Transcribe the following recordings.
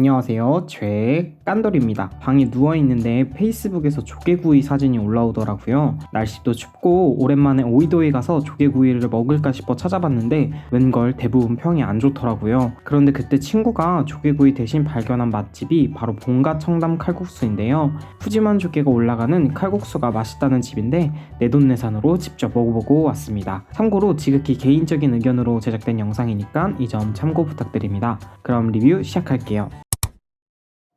안녕하세요. 죄 깐돌입니다. 방에 누워 있는데 페이스북에서 조개구이 사진이 올라오더라고요. 날씨도 춥고 오랜만에 오이도에 가서 조개구이를 먹을까 싶어 찾아봤는데 웬걸 대부분 평이 안 좋더라고요. 그런데 그때 친구가 조개구이 대신 발견한 맛집이 바로 본가 청담 칼국수인데요. 푸짐한 조개가 올라가는 칼국수가 맛있다는 집인데 내돈내산으로 직접 먹어보고 왔습니다. 참고로 지극히 개인적인 의견으로 제작된 영상이니까 이 점 참고 부탁드립니다. 그럼 리뷰 시작할게요.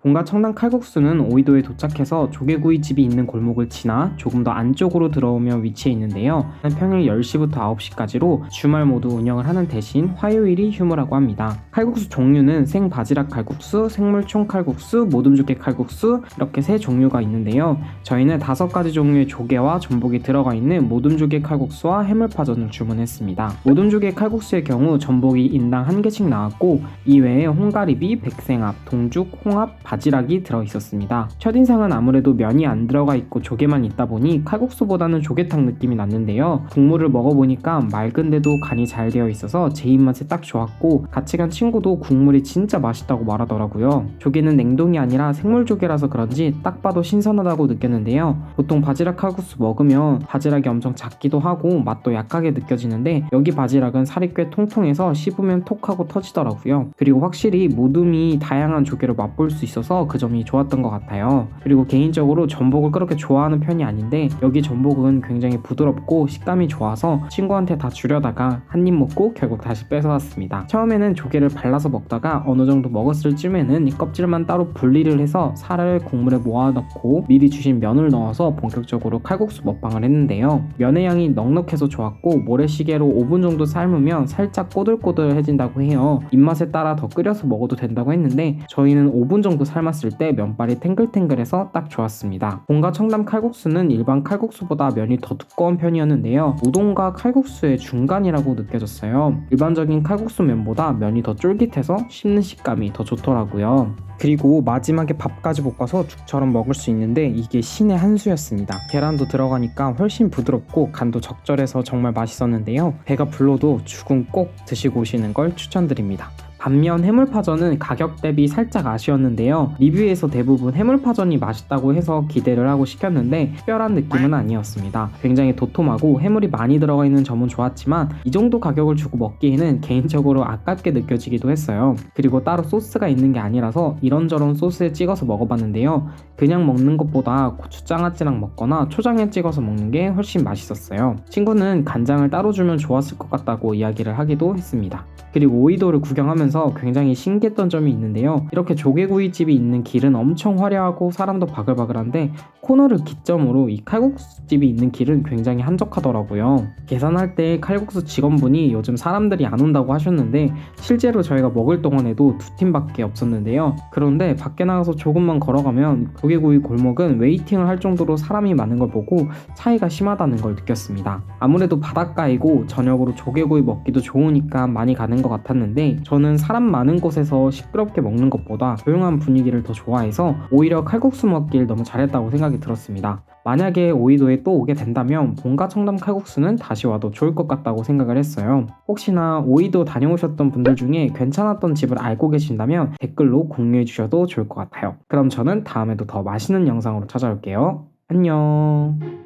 본가 청담 칼국수는 오이도에 도착해서 조개구이 집이 있는 골목을 지나 조금 더 안쪽으로 들어오며 위치해 있는데요. 평일 10시부터 9시까지로 주말 모두 운영을 하는 대신 화요일이 휴무라고 합니다. 칼국수 종류는 생 바지락 칼국수, 생물총 칼국수, 모둠조개 칼국수 이렇게 세 종류가 있는데요. 저희는 다섯 가지 종류의 조개와 전복이 들어가 있는 모둠조개 칼국수와 해물파전을 주문했습니다. 모둠조개 칼국수의 경우 전복이 인당 한 개씩 나왔고 이외에 홍가리비, 백생합, 동죽, 홍합, 바지락이 들어 있었습니다. 첫인상은 아무래도 면이 안 들어가 있고 조개만 있다 보니 칼국수보다는 조개탕 느낌이 났는데요. 국물을 먹어보니까 맑은데도 간이 잘 되어 있어서 제 입맛에 딱 좋았고 같이 간 친구도 국물이 진짜 맛있다고 말하더라고요. 조개는 냉동이 아니라 생물 조개라서 그런지 딱 봐도 신선하다고 느꼈는데요. 보통 바지락 칼국수 먹으면 바지락이 엄청 작기도 하고 맛도 약하게 느껴지는데 여기 바지락은 살이 꽤 통통해서 씹으면 톡하고 터지더라고요. 그리고 확실히 모둠이 다양한 조개를 맛볼 수 있어서 그 점이 좋았던 것 같아요. 그리고 개인적으로 전복을 그렇게 좋아하는 편이 아닌데 여기 전복은 굉장히 부드럽고 식감이 좋아서 친구한테 다 주려다가 한 입 먹고 결국 다시 뺏어왔습니다. 처음에는 조개를 발라서 먹다가 어느 정도 먹었을 쯤에는 이 껍질만 따로 분리를 해서 살을 국물에 모아넣고 미리 주신 면을 넣어서 본격적으로 칼국수 먹방을 했는데요. 면의 양이 넉넉해서 좋았고 모래시계로 5분 정도 삶으면 살짝 꼬들꼬들해진다고 해요. 입맛에 따라 더 끓여서 먹어도 된다고 했는데 저희는 5분 정도 삶았을 때 면발이 탱글탱글해서 딱 좋았습니다. 본가 청담 칼국수는 일반 칼국수보다 면이 더 두꺼운 편이었는데요. 우동과 칼국수의 중간이라고 느껴졌어요. 일반적인 칼국수 면보다 면이 더 쫄깃해서 씹는 식감이 더 좋더라고요. 그리고 마지막에 밥까지 볶아서 죽처럼 먹을 수 있는데 이게 신의 한 수였습니다. 계란도 들어가니까 훨씬 부드럽고 간도 적절해서 정말 맛있었는데요. 배가 불러도 죽은 꼭 드시고 오시는 걸 추천드립니다. 반면 해물파전은 가격 대비 살짝 아쉬웠는데요. 리뷰에서 대부분 해물파전이 맛있다고 해서 기대를 하고 시켰는데 특별한 느낌은 아니었습니다. 굉장히 도톰하고 해물이 많이 들어가 있는 점은 좋았지만 이 정도 가격을 주고 먹기에는 개인적으로 아깝게 느껴지기도 했어요. 그리고 따로 소스가 있는 게 아니라서 이런저런 소스에 찍어서 먹어봤는데요. 그냥 먹는 것보다 고추장아찌랑 먹거나 초장에 찍어서 먹는 게 훨씬 맛있었어요. 친구는 간장을 따로 주면 좋았을 것 같다고 이야기를 하기도 했습니다. 그리고 오이도를 구경하 면서 굉장히 신기했던 점이 있는데요. 이렇게 조개구이집이 있는 길은 엄청 화려하고 사람도 바글바글한데 코너를 기점으로 이 칼국수집이 있는 길은 굉장히 한적하더라고요. 계산할 때 칼국수 직원분이 요즘 사람들이 안 온다고 하셨는데 실제로 저희가 먹을 동안에도 두 팀밖에 없었는데요. 그런데 밖에 나가서 조금만 걸어가면 조개구이 골목은 웨이팅을 할 정도로 사람이 많은 걸 보고 차이가 심하다는 걸 느꼈습니다. 아무래도 바닷가이고 저녁으로 조개구이 먹기도 좋으니까 많이 가는 것 같았는데 저는 사람 많은 곳에서 시끄럽게 먹는 것보다 조용한 분위기를 더 좋아해서 오히려 칼국수 먹길 너무 잘했다고 생각이 들었습니다. 만약에 오이도에 또 오게 된다면 본가 청담 칼국수는 다시 와도 좋을 것 같다고 생각을 했어요. 혹시나 오이도 다녀오셨던 분들 중에 괜찮았던 집을 알고 계신다면 댓글로 공유해 주셔도 좋을 것 같아요. 그럼 저는 다음에도 더 맛있는 영상으로 찾아올게요. 안녕.